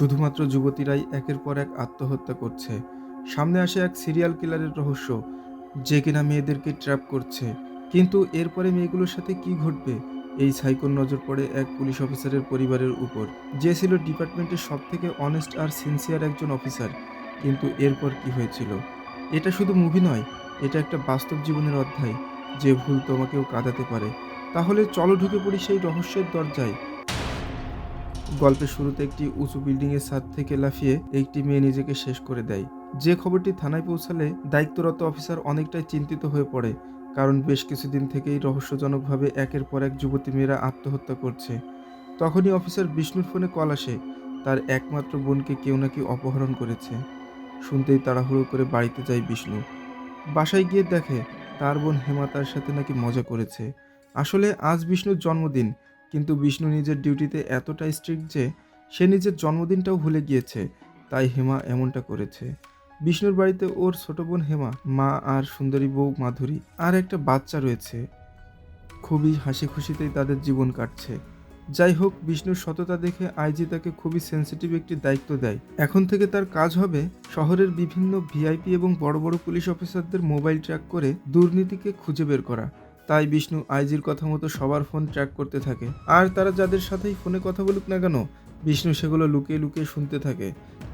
শুধুমাত্র যুবতীরাই একের পর এক আত্মহত্যা করছে। সামনে আসে এক সিরিয়াল কিলারের রহস্য, যে কিনা মেয়েদেরকে ট্র্যাপ করছে। কিন্তু এরপরে মেয়েগুলোর সাথে কি ঘটবে? এই সাইকোর নজর পড়ে এক পুলিশ অফিসারের পরিবারের উপর, যে ছিল ডিপার্টমেন্টের সব থেকে অনেস্ট আর সিনসিয়ার একজন অফিসার। কিন্তু এরপর কি হয়েছিল? এটা শুধু মুভি নয়, এটা একটা বাস্তব জীবনের অধ্যায়। যে ভুল তোমাকেও কাঁদাতে পারে। তাহলে চলো ঢুকে পড়ি সেই রহস্যের দরজায়। গল্পের শুরুতে একটি উঁচু বিল্ডিংয়ের ছাদ থেকে লাফিয়ে একটি মেয়ে নিজেকে শেষ করে দেয়। যে খবরটি থানায় পৌঁছালে দায়িত্বরত অফিসার অনেকটাই চিন্তিত হয়ে পড়ে, কারণ বেশ কিছুদিন থেকেই রহস্যজনকভাবে একের পর এক যুবতী মেয়েরা আত্মহত্যা করছে। তখনই অফিসার বিষ্ণুর ফোনে কল আসে, তার একমাত্র বোনকে কেউ নাকি অপহরণ করেছে। শুনতেই তাড়াহুড়ো করে বাড়িতে যায় বিষ্ণু। বাসায় গিয়ে দেখে তার বোন হেমা তার সাথে নাকি মজা করেছে। আসলে আজ বিষ্ণুর জন্মদিন কিন্তু বিষ্ণু নিজের ডিউটিতে এতটাই স্ট্রিক্ট যে সে নিজের জন্মদিনটাও ভুলে গিয়েছে। তাই হেমা এমনটা করেছে। বিষ্ণুর বাড়িতে ওর ছোট বোন হেমা, মা আর সুন্দরী বউ মাধুরী আর একটা বাচ্চা রয়েছে। খুবই হাসি খুশিতেই তাদের জীবন কাটছে। যাই হোক, বিষ্ণুর সততা দেখে আইজি তাকে খুবই সেন্সিটিভ একটি দায়িত্ব দেয়। এখন থেকে তার কাজ হবে শহরের বিভিন্ন ভিআইপি এবং বড় বড় পুলিশ অফিসারদের মোবাইল ট্র্যাক করে দুর্নীতিকে খুঁজে বের করা। তাই বিষ্ণু আইজির কথা মতো সবার ফোন ট্র্যাক করতে থাকে। আর তারা যাদের সাথেই ফোনে কথা বলুক না কেন, বিষ্ণু সেগুলো লুকিয়ে লুকিয়ে শুনতে থাকে।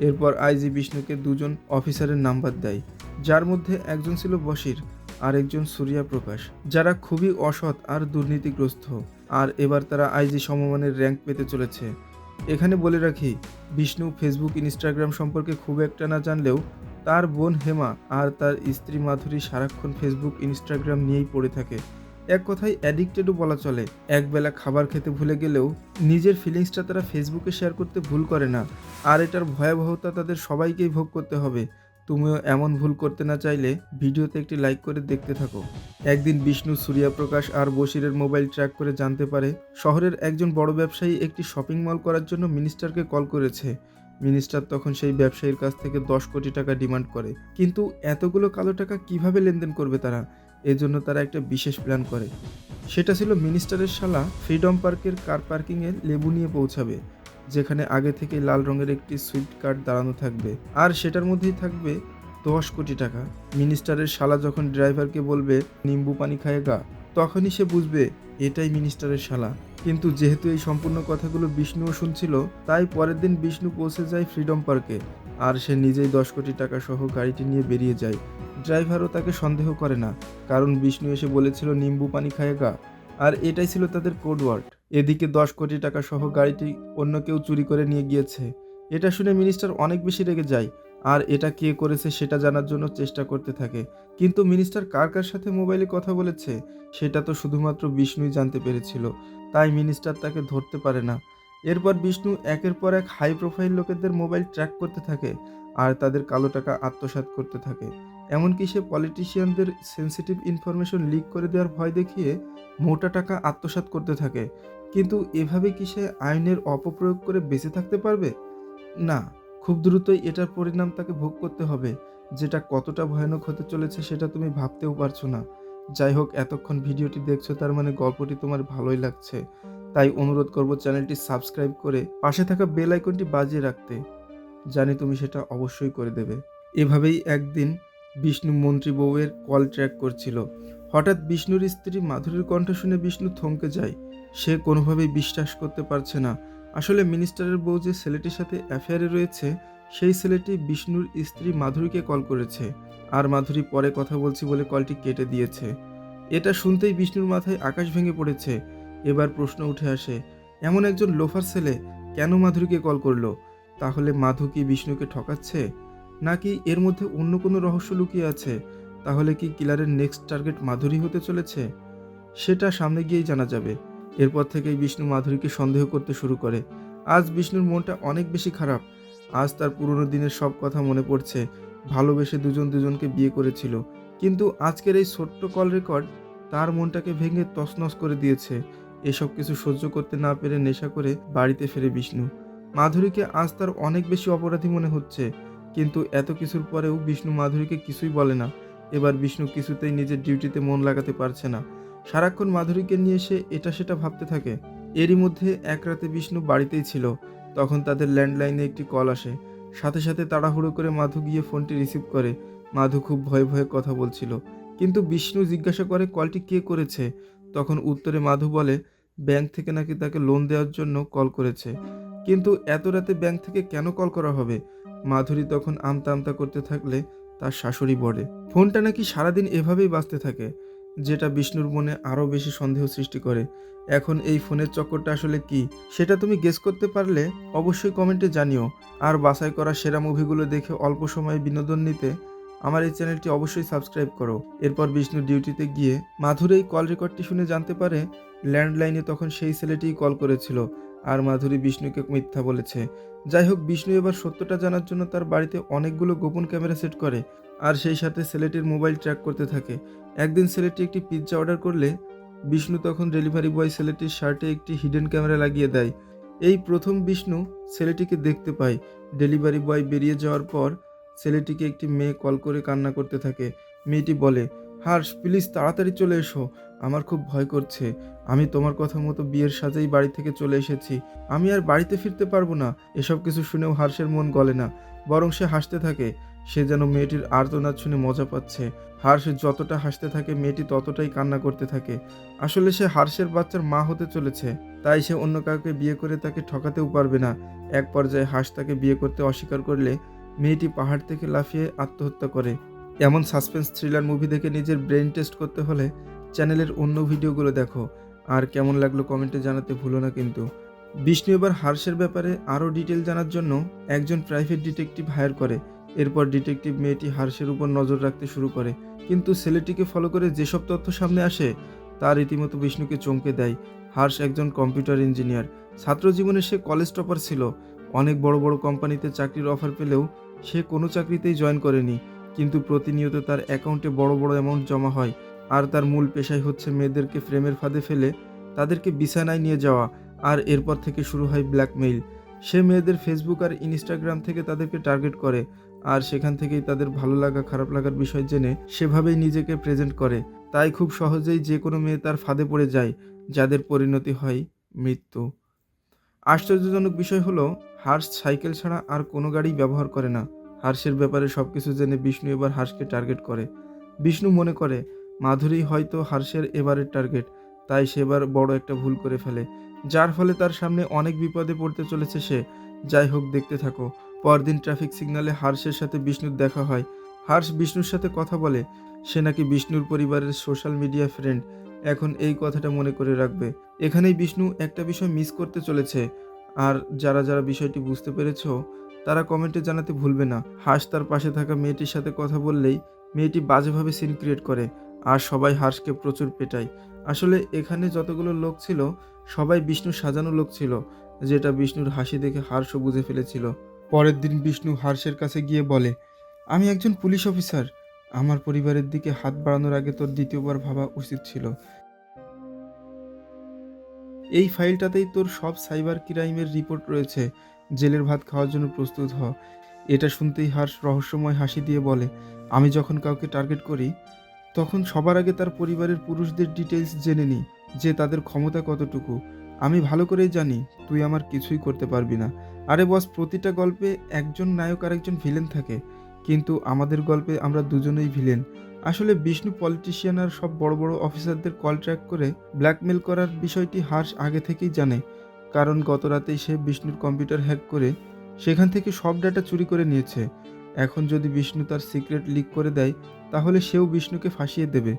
এরপর আইজি বিষ্ণুকে দুজন অফিসারের নাম্বার দেয়। যার মধ্যে একজন ছিল বশির আর একজন সূর্যা প্রকাশ, যারা খুবই অসৎ আর দুর্নীতিগ্রস্ত। আর এবার তারা আইজি সমমানের র্যাঙ্ক পেতে চলেছে। এখানে বলে রাখি, বিষ্ণু ফেসবুক ইনস্টাগ্রাম সম্পর্কে খুব একটা না জানলেও তার বোন হেমা আর তার স্ত্রী মাধুরী সারাক্ষণ ফেসবুক ইনস্টাগ্রাম নিয়েই পড়ে থাকে। এক কথায় অ্যাডিক্টেডও বলা চলে। একবেলা খাবার খেতে ভুলে গেলেও নিজের ফিলিংসটা তারা ফেসবুকে শেয়ার করতে ভুল করে না। আর এটার ভয়াবহতা তাদের সবাইকেই ভোগ করতে হবে। তুমিও এমন ভুল করতে না চাইলে ভিডিওতে একটি লাইক করে দেখতে থাকো। একদিন বিষ্ণু, সূর্যপ্রকাশ আর বশিরের মোবাইল ট্র্যাক করে জানতে পারে, শহরের একজন বড় ব্যবসায়ী একটি শপিং মল করার জন্য মিনিস্টারকে কল করেছে। মিনিস্টার তখন সেই ব্যবসায়ীর কাছ থেকে দশ কোটি টাকা ডিমান্ড করে। কিন্তু এতগুলো কালো টাকা কীভাবে লেনদেন করবে তারা? এজন্য তারা একটা বিশেষ প্ল্যান করে। সেটা ছিল মিনিস্টারের শালা ফ্রিডম পার্কের কার পার্কিংয়ে লেবু নিয়ে পৌঁছাবে, যেখানে আগে থেকে লাল রঙের একটি সুইফট কার্ড দাঁড়ানো থাকবে। আর সেটার মধ্যেই থাকবে দশ কোটি টাকা। মিনিস্টারের শালা যখন ড্রাইভারকে বলবে, নিম্বু পানি খায় গা। তখনই সে বুঝবে এটাই মিনিস্টারের শালা। কিন্তু যেহেতু এই সম্পূর্ণ কথাগুলো বিষ্ণুও শুনছিল, তাই পরের দিন বিষ্ণু পৌঁছে যায় ফ্রিডম পার্কে আর সে নিজেই দশ কোটি টাকা সহ গাড়িটি নিয়ে বেরিয়ে যায়। ড্রাইভারও তাকে সন্দেহ করে না, কারণ বিষ্ণু এসে বলেছিল, নিম্বু পানি খায় গা। আর এটাই ছিল তাদের কোড ওয়ার্ড এদিকে দশ কোটি টাকা সহ গাড়িটি অন্য কেউ চুরি করে নিয়ে গিয়েছে। এটা শুনে মিনিস্টার অনেক বেশি রেগে যায়। আর এটা কে করেছে সেটা জানার জন্য চেষ্টা করতে থাকে। কিন্তু মিনিস্টার কার কার সাথে মোবাইলে কথা বলেছে, সেটা তো শুধুমাত্র বিষ্ণুই জানতে পেরেছিল। তাই মিনিস্টার তাকে ধরতে পারে না। এরপর বিষ্ণু একের পর এক হাই প্রোফাইল লোকেদের মোবাইল ট্র্যাক করতে থাকে আর তাদের কালো টাকা আত্মসাৎ করতে থাকে। এমনকি সে পলিটিশিয়ানদের সেন্সিটিভ ইনফরমেশন লিক করে দেওয়ার ভয় দেখিয়ে মোটা টাকা আত্মসাৎ করতে থাকে। কিন্তু এভাবে কি সে আইনের অপপ্রয়োগ করে বেঁচে থাকতে পারবে? না। খুব দ্রুতই এটার পরিণাম তাকে ভোগ করতে হবে। যেটা কতটা ভয়ানক হতে চলেছে সেটা তুমি ভাবতেও পারছ না। যাই হোক, এতক্ষণ ভিডিওটি দেখছ তার মানে গল্পটি তোমার ভালোই লাগছে। তাই অনুরোধ করব চ্যানেলটি সাবস্ক্রাইব করে পাশে থাকা বেল আইকনটি বাজিয়ে রাখতে। জানি তুমি সেটা অবশ্যই করে দেবে। এভাবেই একদিন বিষ্ণু মন্ত্রী বউয়ের কল ট্র্যাক করছিল। হঠাৎ বিষ্ণুর স্ত্রী মাধুরীর কণ্ঠ শুনে বিষ্ণু থমকে যায়। সে কোনোভাবেই বিশ্বাস করতে পারছে না। আসলে মিনিস্টারের বউ যে ছেলেটির সাথে অ্যাফেয়ারে রয়েছে, সেই ছেলেটি বিষ্ণুর স্ত্রী মাধুরীকে কল করেছে আর মাধুরী পরে কথা বলছি বলে কলটি কেটে দিয়েছে। এটা শুনতেই বিষ্ণুর মাথায় আকাশ ভেঙে পড়েছে। এবার প্রশ্ন উঠে আসে, এমন একজন লোফার ছেলে কেন মাধুরীকে কল করল? তাহলে মাধু কি বিষ্ণুকে ঠকাচ্ছে? নাকি এর মধ্যে অন্য কোনো রহস্য লুকিয়ে আছে? তাহলে কি কিলারের নেক্সট টার্গেট মাধুরী হতে চলেছে? সেটা সামনে গিয়েই জানা যাবে। এরপর থেকেই বিষ্ণু মাধুরীকে সন্দেহ করতে শুরু করে। আজ বিষ্ণুর মনটা অনেক বেশি খারাপ। আজ তার পুরনো দিনের সব কথা মনে পড়ছে। ভালোবেসে দুজন দুজনকে বিয়ে করেছিল। কিন্তু আজকের এই ছোট্ট কল রেকর্ড তার মনটাকে ভেঙে তছনছ করে দিয়েছে। এসব কিছু সহ্য করতে না পেরে নেশা করে বাড়িতে ফেরে বিষ্ণু। মাধুরীকে আজ তার অনেক বেশি অপরাধী মনে হচ্ছে। কিন্তু এত কিছুর পরেও বিষ্ণু মাধুরীকে কিছুই বলে না। এবার বিষ্ণু কিছুতেই নিজের ডিউটিতে মন লাগাতে পারছে না। সারাক্ষণ মাধুরীকে নিয়ে সে এটা সেটা ভাবতে থাকে। এরই মধ্যে এক রাতে বিষ্ণু বাড়িতেই ছিল। তখন তাদের ল্যান্ডলাইনে একটি কল আসে। সাথে সাথে তাড়াহুড়ো করে মাধু গিয়ে ফোনটি রিসিভ করে। মাধু খুব ভয়ে ভয়ে কথা বলছিল। কিন্তু বিষ্ণু জিজ্ঞাসা করে, কলটি কে করেছে? তখন উত্তরে মাধু বলে, ব্যাংক থেকে নাকি তাকে লোন দেওয়ার জন্য কল করেছে। কিন্তু এত রাতে ব্যাংক থেকে কেন কল করা হবে? মাধুরী তখন আমতা আমতা করতে থাকলে তার শাশুড়ি বলে, ফোনটা নাকি সারাদিন এভাবেই বাঁচতে থাকে। যেটা বিষ্ণুর মনে আরও বেশি সন্দেহ সৃষ্টি করে। এখন এই ফোনের চক্করটা আসলে কি? সেটা তুমি গেস করতে পারলে অবশ্যই কমেন্টে জানিও। আর বাছাই করা সেরা মুভিগুলো দেখে অল্প সময়ে বিনোদন নিতে আমার এই চ্যানেলটি অবশ্যই সাবস্ক্রাইব করো। এরপর বিষ্ণু ডিউটিতে গিয়ে মাধুর এই কল রেকর্ডটি শুনে জানতে পারে ল্যান্ডলাইনে তখন সেই ছেলেটিই কল করেছিল। আর মাধুরী বিষ্ণুকে মিথ্যা বলেছে। যাই হোক, বিষ্ণু এবার সত্যটা জানার জন্য তার বাড়িতে অনেকগুলো গোপন ক্যামেরা সেট করে আর সেই সাথে ছেলেটির মোবাইল ট্র্যাক করতে থাকে। একদিন ছেলেটি একটি পিৎজা অর্ডার করলে বিষ্ণু তখন ডেলিভারি বয় ছেলেটির শার্টে একটি হিডেন ক্যামেরা লাগিয়ে দেয়। এই প্রথম বিষ্ণু ছেলেটিকে দেখতে পায়। ডেলিভারি বয় বেরিয়ে যাওয়ার পর ছেলেটিকে একটি মেয়ে কল করে কান্না করতে থাকে। মেয়েটি বলে হার্ষ, প্লিজ তাড়াতাড়ি চলে এসো। আমার খুব ভয় করছে। আমি তোমার কথা মতো বিয়ের সাজেই বাড়ি থেকে চলে এসেছি। আমি আর বাড়িতে ফিরতে পারব না। এসব কিছু শুনেও হার্ষের মন গলে না। বরং সে হাসতে থাকে। সে যেন মেয়েটির আর্তনাদ শুনে মজা পাচ্ছে। হার্ষ যতটা হাসতে থাকে, মেয়েটি ততটাই কান্না করতে থাকে। আসলে সে হার্ষের বাচ্চার মা হতে চলেছে। তাই সে অন্য কাউকে বিয়ে করে তাকে ঠকাতেও পারবে না। এক পর্যায়ে হাঁস তাকে বিয়ে করতে অস্বীকার করলে মেয়েটি পাহাড় থেকে লাফিয়ে আত্মহত্যা করে। এমন সাসপেন্স থ্রিলার মুভি দেখে নিজের ব্রেন টেস্ট করতে হলে চ্যানেলের অন্য ভিডিওগুলো দেখো। আর কেমন লাগল কমেন্টে জানাতে ভুলো না কিন্তু। বিষ্ণু এবার হার্ষের ব্যাপারে আরও ডিটেল জানার জন্য একজন প্রাইভেট ডিটেকটিভ হায়ার করে। এরপর ডিটেকটিভ মেয়েটি হার্ষের উপর নজর রাখতে শুরু করে। কিন্তু ছেলেটিকে ফলো করে যেসব তথ্য সামনে আসে তার রীতিমতো বিষ্ণুকে চমকে দেয়। হার্ষ একজন কম্পিউটার ইঞ্জিনিয়ার ছাত্র জীবনে সে কলেজ টপার ছিল। অনেক বড় বড় কোম্পানিতে চাকরির অফার পেলেও সে কোনো চাকরিতেই জয়েন করেনি। কিন্তু প্রতিনিয়ত তার অ্যাকাউন্টে বড় বড় অ্যামাউন্ট জমা হয় আর তার মূল পেশাই হচ্ছে মেয়েদেরকে ফ্রেমের ফাঁদে ফেলে তাদেরকে বিছানায় নিয়ে যাওয়া আর এরপর থেকে শুরু হয় ব্ল্যাকমেইল সে মেয়েদের ফেসবুক আর ইনস্টাগ্রাম থেকে তাদেরকে টার্গেট করে আর সেখান থেকেই তাদের ভালো লাগা, খারাপ লাগার বিষয় জেনে সেভাবেই নিজেকে প্রেজেন্ট করে। তাই খুব সহজেই যে কোনো মেয়ে তার ফাঁদে পড়ে যায়, যাদের পরিণতি হয় মৃত্যু। আশ্চর্যজনক বিষয় হলো হার্স সাইকেল ছাড়া আর কোনো গাড়ি ব্যবহার করে না। হার্সের ব্যাপারে সব কিছু জেনে বিষ্ণু এবার হার্সকে টার্গেট করে। বিষ্ণু মনে করে, মাধুরী হয়তো হার্সের এবারের টার্গেট তাই সেবার বড় একটা ভুল করে ফেলে। যার ফলে তার সামনে অনেক বিপদে পড়তে চলেছে সে। যাই হোক, দেখতে থাকো। পরদিন ট্রাফিক সিগন্যালে হার্সের সাথে বিষ্ণুর দেখা হয়। হার্স বিষ্ণুর সাথে কথা বলে, সে নাকি বিষ্ণুর পরিবারের সোশ্যাল মিডিয়া ফ্রেন্ড এখন এই কথাটা মনে করে রাখবে। এখানেই বিষ্ণু একটা বিষয় মিস করতে চলেছে। আর যারা যারা বিষয়টি বুঝতে পেরেছ তারা কমেন্টে জানাতে ভুলবে না। হাঁস তার পাশে থাকা মেয়েটির সাথে কথা বললেই মেয়েটি বাজেভাবে সিন ক্রিয়েট করে আর সবাই হাঁসকে প্রচুর পেটায়। আসলে এখানে যতগুলো লোক ছিল, সবাই বিষ্ণুর সাজানো লোক ছিল, যেটা বিষ্ণুর হাসি দেখে হার্ষও বুঝে ফেলেছিল। পরের দিন বিষ্ণু হার্ষের কাছে গিয়ে বলে, আমি একজন পুলিশ অফিসার। আমার পরিবারের দিকে হাত বাড়ানোর আগে তোর দ্বিতীয়বার ভাবা উচিত ছিল। এই ফাইলটাতেই তোর সব সাইবার ক্রাইমের রিপোর্ট রয়েছে। জেলের ভাত খাওয়ার জন্য প্রস্তুত হ। এটা শুনতেই হার্ষ রহস্যময় হাসি দিয়ে বলে, আমি যখন কাউকে টার্গেট করি, তখন সবার আগে তার পরিবারের পুরুষদের ডিটেলস জেনে নিই, যে তাদের ক্ষমতা কতটুকু। আমি ভালো করেই জানি, তুই আমার কিছুই করতে পারবি না। আরে বস প্রতিটা গল্পে একজন নায়ক আর একজন ভিলেন থাকে, কিন্তু আমাদের গল্পে আমরা দুজনেই ভিলেন আসলে বিষ্ণু পলিটিশিয়ান আর সব বড় বড় অফিসারদের কল ট্র্যাক করে ব্ল্যাকমেল করার বিষয়টি হার্ষ আগে থেকেই জানে। কারণ গত রাতেই সে বিষ্ণুর কম্পিউটার হ্যাক করে সেখান থেকে সব ডাটা চুরি করে নিয়েছে। এখন যদি বিষ্ণু তার সিক্রেট লিক করে দেয়, তাহলে সেও বিষ্ণুকে ফাঁসিয়ে দেবে।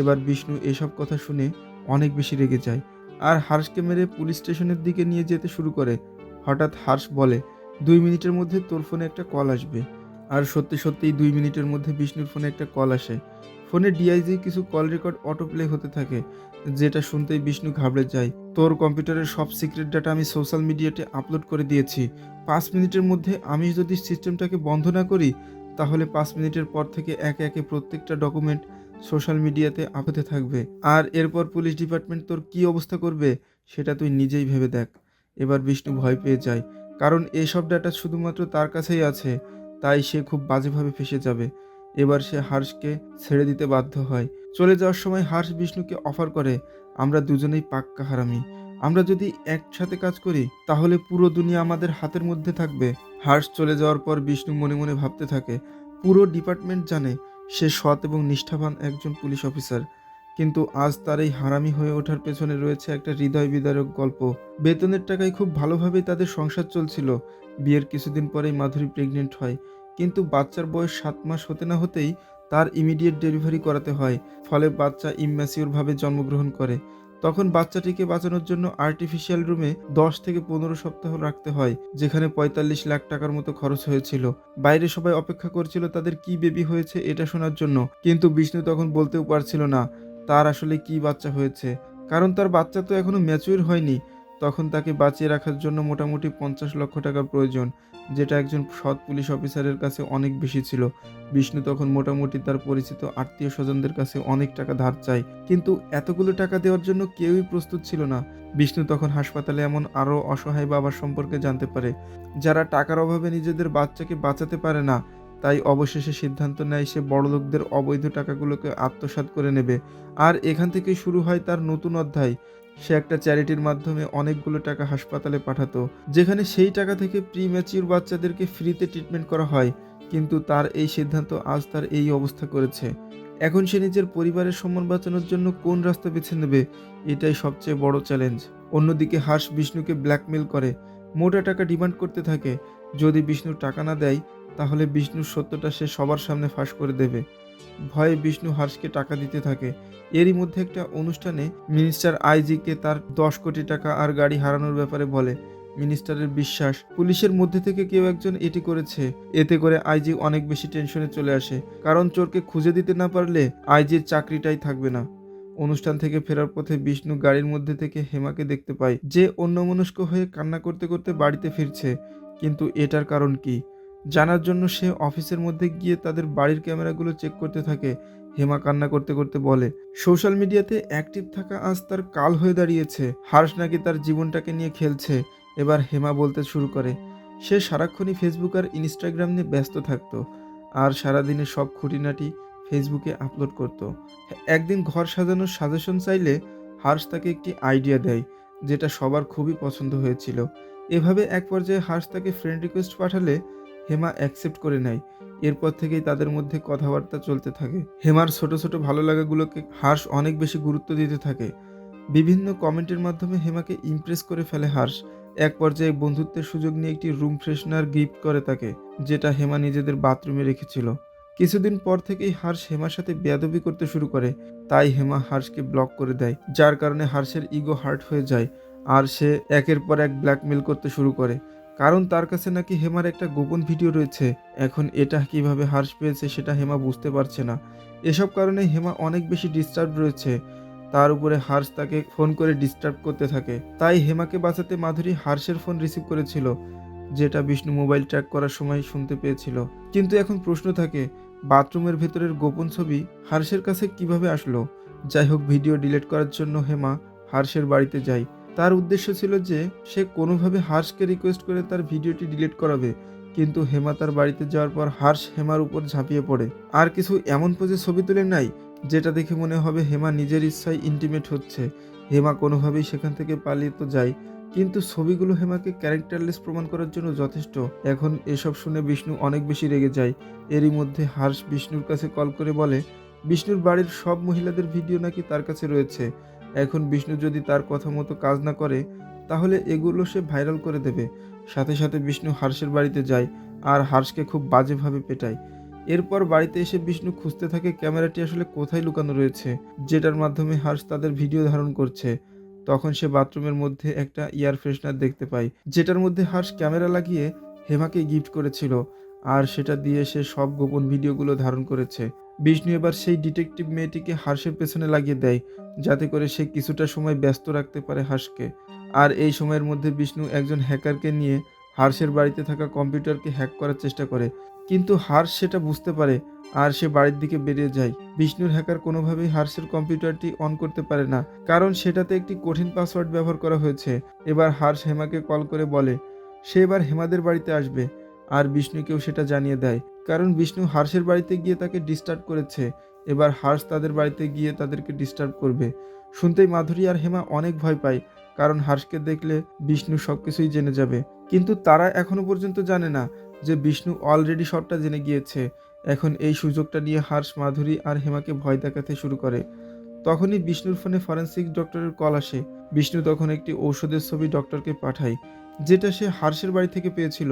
এবার বিষ্ণু এসব কথা শুনে অনেক বেশি রেগে যায় আর হার্ষকে মেরে পুলিশ স্টেশনের দিকে নিয়ে যেতে শুরু করে। হঠাৎ হার্ষ বলে, দুই মিনিটের মধ্যে তোর ফোনে একটা কল আসবে। আর সত্যি সত্যিই দুই মিনিটের মধ্যে বিষ্ণুর ফোনে একটা কল আসে। ফোনে ডিআইজি কিছু কল রেকর্ড অটো প্লে হতে থাকে, যেটা শুনতেই বিষ্ণু ঘাবড়ে যায়। তোর কম্পিউটারের সব সিক্রেট ডাটা আমি সোশ্যাল মিডিয়াতে আপলোড করে দিয়েছি। পাঁচ মিনিটের মধ্যে আমি যদি সিস্টেমটাকে বন্ধ না করি, তাহলে পাঁচ মিনিটের পর থেকে একে একে প্রত্যেকটা ডকুমেন্ট সোশ্যাল মিডিয়াতে আপতে থাকবে। আর এরপর পুলিশ ডিপার্টমেন্ট তোর কি অবস্থা করবে, সেটা তুই নিজেই ভেবে দেখ। এবার বিষ্ণু ভয় পেয়ে যায়, কারণ এসব ডাটা শুধুমাত্র তার কাছেই আছে, তাই সে খুব বাজেভাবে ফেসে যাবে। এবার সে হার্ষকে ছেড়ে দিতে বাধ্য হয়। চলে যাওয়ার সময় হার্ষ বিষ্ণুকে অফার করে আমরা দুজনেই পাক্কা হারামি। আমরা যদি একসাথে কাজ করি, তাহলে পুরো দুনিয়া আমাদের হাতের মধ্যে থাকবে। হার্ষ চলে যাওয়ার পর বিষ্ণু মনে মনে ভাবতে থাকে, পুরো ডিপার্টমেন্ট জানে সে সৎ এবং নিষ্ঠাবান একজন পুলিশ অফিসার। কিন্তু আজ তার এই হারামি হয়ে ওঠার পেছনে রয়েছে একটা হৃদয় বিদারক গল্প। বেতনের টাকায় খুব ভালোভাবেই তাদের সংসার চলছিল। বিয়ের কিছুদিন পরেই মাধুরী প্রেগনেন্ট হয়। কিন্তু বাচ্চার বয়স সাত মাস হতে না হতেই তার ইমিডিয়েট ডেলিভারি করাতে হয়, ফলে বাচ্চা ইম্যাচিওরভাবে জন্মগ্রহণ করে। তখন বাচ্চাটিকে বাঁচানোর জন্য আর্টিফিশিয়াল রুমে দশ থেকে পনেরো সপ্তাহ রাখতে হয়, যেখানে পঁয়তাল্লিশ লাখ টাকার মতো খরচ হয়েছিল। বাইরে সবাই অপেক্ষা করছিল তাদের কি বেবি হয়েছে এটা শোনার জন্য, কিন্তু বিষ্ণু তখন বলতেও পারছিল না, তার আসলে কি বাচ্চা হয়েছে। কারণ তার বাচ্চা তো এখনও ম্যাচিউর হয়নি তখন তাকে বাঁচিয়ে রাখার জন্য মোটামুটি পঞ্চাশ লক্ষ টাকার প্রয়োজন, যেটা একজন সৎ পুলিশ অফিসারের কাছে অনেক বেশি ছিল। বিষ্ণু তখন মোটামুটি তার পরিচিত আত্মীয় স্বজনদের কাছে অনেক টাকা ধার চায়, কিন্তু এতগুলো টাকা দেওয়ার জন্য কেউই প্রস্তুত ছিল না। বিষ্ণু তখন হাসপাতালে এমন আরও অসহায় বাবার সম্পর্কে জানতে পারে, যারা টাকার অভাবে নিজেদের বাচ্চাকে বাঁচাতে পারে না। তাই অবশেষে সিদ্ধান্ত নেয় সে বড়লোকদের অবৈধ টাকাগুলোকে আত্মসাৎ করে নেবে। আর এখান থেকেই শুরু হয় তার নতুন অধ্যায়। সে একটা চ্যারিটির মাধ্যমে অনেকগুলো টাকা হাসপাতালে পাঠাতো, যেখানে সেই টাকা থেকে প্রি ম্যাচিউর বাচ্চাদেরকে ফ্রিতে ট্রিটমেন্ট করা হয়, কিন্তু তার এই সিদ্ধান্ত আজ তার এই অবস্থা করেছে। এখন সে নিজের পরিবারের সম্মান বাঁচানোর জন্য কোন রাস্তা বেছে নেবে, এটাই সবচেয়ে বড় চ্যালেঞ্জ অন্যদিকে হাস বিষ্ণুকে ব্ল্যাকমেল করে, মোটা টাকা ডিমান্ড করতে থাকে, যদি বিষ্ণু টাকা না দেয়, তাহলে বিষ্ণুর সত্যটা সে সবার সামনে ফাঁস করে দেবে। ভয়ে বিষ্ণু হার্ষকে টাকা দিতে থাকে। এরই মধ্যে একটা অনুষ্ঠানে মিনিস্টার আইজিকে তার দশ কোটি টাকা আর গাড়ি হারানোর ব্যাপারে বলে। মিনিস্টারের বিশ্বাস, পুলিশের মধ্যে থেকে কেউ একজন এটি করেছে। এতে করে আইজি অনেক বেশি টেনশনে চলে আসে, কারণ চোরকে খুঁজে দিতে না পারলে আইজির চাকরিটাই থাকবে না। অনুষ্ঠান থেকে ফেরার পথে বিষ্ণু গাড়ির মধ্যে থেকে হেমাকে দেখতে পায়, যে অন্যমনস্ক হয়ে কান্না করতে করতে বাড়িতে ফিরছে। কিন্তু এটার কারণ কি? জানার জন্য সে অফিসের মধ্যে গিয়ে তাদের বাড়ির ক্যামেরাগুলো চেক করতে থাকে। হেমা কান্না করতে করতে বলে, সোশ্যাল মিডিয়াতে অ্যাক্টিভ থাকা আজ তার কাল হয়ে দাঁড়িয়েছে। হার্ষ নাকি তার জীবনটাকে নিয়ে খেলছে। এবার হেমা বলতে শুরু করে, সে সারাক্ষণই ফেসবুক আর ইনস্টাগ্রাম নিয়ে ব্যস্ত থাকতো আর সারাদিনে সব খুঁটিনাটি ফেসবুকে আপলোড করত। একদিন ঘর সাজানোর সাজেশন চাইলে হার্ষ তাকে একটি আইডিয়া দেয়, যেটা সবার খুবই পছন্দ হয়েছিল। এভাবে এক পর্যায়ে হার্ষ তাকে ফ্রেন্ড রিকোয়েস্ট পাঠালে হেমা অ্যাকসেপ্ট করে নেয়। এরপর থেকেই তাদের মধ্যে কথাবার্তা চলতে থাকে। হেমার ছোট ছোট ভালো লাগাগুলোকে হার্ষ অনেক বেশি গুরুত্ব দিতে থাকে। বিভিন্ন কমেন্টের মাধ্যমে হেমাকে ইমপ্রেস করে ফেলে হার্ষ। এক পর্যায়ে বন্ধুত্বের সুযোগ নিয়ে একটি রুম ফ্রেশনার গিফট করে তাকে, যেটা হেমা নিজেদের বাথরুমে রেখেছিল। কিছুদিন পর থেকেই হার্ষ হেমার সাথে বেয়াদবি করতে শুরু করে। তাই হেমা হার্ষকে ব্লক করে দেয়, যার কারণে হার্ষের ইগো হার্ট হয়ে যায়। আর সে একের পর এক ব্ল্যাকমেল করতে শুরু করে। কারণ তার কাছে নাকি হেমার একটা গোপন ভিডিও রয়েছে। এখন এটা কীভাবে হ্রাস পেয়েছে সেটা হেমা বুঝতে পারছে না। এসব কারণে হেমা অনেক বেশি ডিস্টার্ব রয়েছে। তার উপরে হার্স তাকে ফোন করে ডিস্টার্ব করতে থাকে। তাই হেমাকে বাঁচাতে মাধুরী হার্সের ফোন রিসিভ করেছিল, যেটা বিষ্ণু মোবাইল ট্র্যাক করার সময় শুনতে পেয়েছিল। কিন্তু এখন প্রশ্ন থাকে, বাথরুমের ভেতরের গোপন ছবি হার্সের কাছে কীভাবে আসলো? যাই হোক ভিডিও ডিলিট করার জন্য হেমা হার্সের বাড়িতে যায়। তার উদ্দেশ্য ছিল যে সে কোনোভাবে হার্ষকে রিকোয়েস্ট করে তার ভিডিওটি ডিলিট করাবে, কিন্তু হেমা তার বাড়িতে যাওয়ার পর হার্ষ হেমার উপর ঝাঁপিয়ে পড়ে। আর কিছু এমন পোজে ছবি তুলে নাই, যেটা দেখে মনে হবে হেমা নিজের ইচ্ছায় ইন্টিমেট হচ্ছে। হেমা কোনোভাবেই সেখান থেকে পালিয়ে তো যায়, কিন্তু ছবিগুলো হেমাকে ক্যারেক্টারলেস প্রমাণ করার জন্য যথেষ্ট। এখন এসব শুনে বিষ্ণু অনেক বেশি রেগে যায়। এরই মধ্যে হার্ষ বিষ্ণুর কাছে কল করে বলে, বিষ্ণুর বাড়ির সব মহিলাদের ভিডিও নাকি তার কাছে রয়েছে। এখন বিষ্ণু যদি তার কথা মতো কাজ না করে, তাহলে এগুলো সে ভাইরাল করে দেবে। সাথে সাথে বিষ্ণু হার্ষের বাড়িতে যায় আর হার্ষকে খুব বাজেভাবে পেটায়। এরপর বাড়িতে এসে বিষ্ণু খুঁজতে থাকে ক্যামেরাটি আসলে কোথায় লুকানো রয়েছে, যেটার মাধ্যমে হার্ষ তাদের ভিডিও ধারণ করছে। তখন সে বাথরুমের মধ্যে একটা এয়ার ফ্রেশনার দেখতে পায়, যেটার মধ্যে হার্ষ ক্যামেরা লাগিয়ে হেমাকে গিফট করেছিল। আর সেটা দিয়ে সে সব গোপন ভিডিওগুলো ধারণ করেছে। বিষ্ণু এবার সেই ডিটেকটিভ মেয়েটিকে হার্ষের পেছনে লাগিয়ে দেয়, যাতে করে সে কিছুটা সময় ব্যস্ত রাখতে পারে হার্ষকে আর এই সময়ের মধ্যে বিষ্ণু একজন হ্যাকারকে নিয়ে হার্ষের বাড়িতে থাকা কম্পিউটারকে হ্যাক করার চেষ্টা করে। কিন্তু হার্স সেটা বুঝতে পারে আর সে বাড়ির দিকে বেরিয়ে যায়। বিষ্ণুর হ্যাকার কোনোভাবেই হার্সের কম্পিউটারটি অন করতে পারে না, কারণ সেটাতে একটি কঠিন পাসওয়ার্ড ব্যবহার করা হয়েছে। এবার হার্স হেমাকে কল করে বলে, সে এবার হেমাদের বাড়িতে আসবে। আর বিষ্ণুকেও সেটা জানিয়ে দেয়। কারণ বিষ্ণু হার্ষের বাড়িতে গিয়ে তাকে ডিস্টার্ব করেছে। এবার হার্ষ তাদের বাড়িতে গিয়ে তাদেরকে ডিস্টার্ব করবে। শুনতেই মাধুরী আর হেমা অনেক ভয় পায়, কারণ হার্ষকে দেখলে বিষ্ণু সব কিছুই জেনে যাবে। কিন্তু তারা এখনও পর্যন্ত জানে না যে বিষ্ণু অলরেডি সবটা জেনে গিয়েছে। এখন এই সুযোগটা নিয়ে হার্ষ, মাধুরী আর হেমাকে ভয় দেখাতে শুরু করে। তখনই বিষ্ণুর ফোনে ফরেন্সিক ডক্টরের কল আসে। বিষ্ণু তখন একটি ঔষধের ছবি ডক্টরকে পাঠায়, যেটা সে হার্ষের বাড়ি থেকে পেয়েছিল।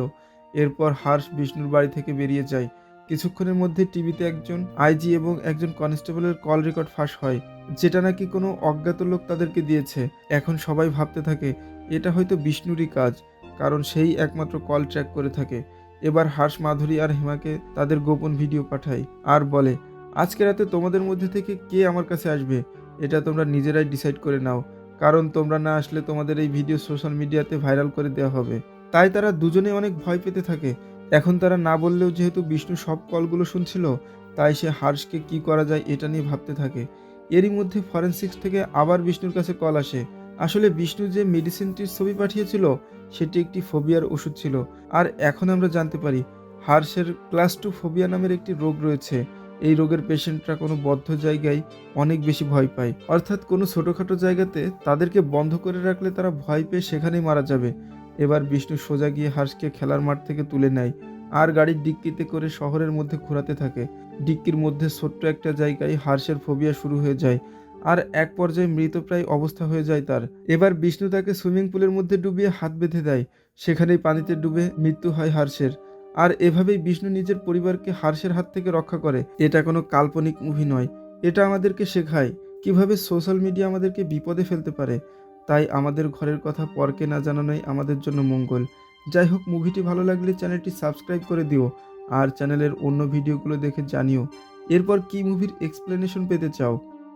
এরপর হার্ষ বিষ্ণুর বাড়ি থেকে বেরিয়ে যায়। কিছুক্ষণের মধ্যে টিভিতে একজন আইজি এবং একজন কনস্টেবলের কল রেকর্ড ফাঁস হয়, যেটা নাকি কোনো অজ্ঞাত লোক তাদেরকে দিয়েছে। এখন সবাই ভাবতে থাকে, এটা হয়তো বিষ্ণুরই কাজ, কারণ সেই একমাত্র কল ট্র্যাক করে থাকে। এবার হার্ষ, মাধুরী আর হেমাকে তাদের গোপন ভিডিও পাঠায় আর বলে, আজকে রাতে তোমাদের মধ্যে থেকে কে আমার কাছে আসবে? এটা তোমরা নিজেরাই ডিসাইড করে নাও, কারণ তোমরা না আসলে তোমাদের এই ভিডিও সোশ্যাল মিডিয়াতে ভাইরাল করে দেওয়া হবে। তাই তারা দুজনে অনেক ভয় পেতে থাকে। এখন তারা না বললেও যেহেতু বিষ্ণু সব কলগুলো শুনছিল, তাই সে হার্ষকে কি করা যায় এটা নিয়ে ভাবতে থাকে। এরই মধ্যে ফরেন্সিক্স থেকে আবার বিষ্ণুর কাছে কল আসে। আসলে বিষ্ণু যে মেডিসিনটির ছবি পাঠিয়েছিল, সেটি একটি ফোবিয়ার ওষুধ ছিল। আর এখন আমরা জানতে পারি, হার্ষের ক্লাস টু ফোবিয়া নামের একটি রোগ রয়েছে। এই রোগের পেশেন্টরা কোনো বদ্ধ জায়গায় অনেক বেশি ভয় পায়। অর্থাৎ কোনো ছোটোখাটো জায়গাতে তাদেরকে বন্ধ করে রাখলে তারা ভয় পেয়ে সেখানেই মারা যাবে। এবার বিষ্ণু সোজা গিয়ে হার্ষকে খেলার মাঠ থেকে তুলে নেয় আর গাড়ির ডিক্কিতে করে শহরের মধ্যে ঘোরাতে থাকে। ডিক্কির মধ্যে ছোট্ট একটা জায়গায় হার্ষের ফোবিয়া শুরু হয়ে যায় আর এক পর্যায়ে মৃতপ্রায় অবস্থা হয়ে যায় তার। এবার বিষ্ণু তাকে সুইমিং পুলের মধ্যে ডুবিয়ে হাত বেঁধে দেয়। সেখানেই পানিতে ডুবে মৃত্যু হয় হার্ষের আর এভাবেই বিষ্ণু নিজের পরিবারকে হার্ষের হাত থেকে রক্ষা করে। এটা কোনো কাল্পনিক মুভি নয়। এটা আমাদেরকে শেখায় কীভাবে সোশ্যাল মিডিয়া আমাদেরকে বিপদে ফেলতে পারে। তাই আমাদের ঘরের কথা পরকে না জানানোই আমাদের জন্য মঙ্গল। যাই হোক মুভিটি ভালো লাগলে চ্যানেলটি সাবস্ক্রাইব করে দিও আর চ্যানেলের অন্য ভিডিওগুলো দেখে জানিও। এরপর কি মুভির এক্সপ্লেনেশন পেতে চাও?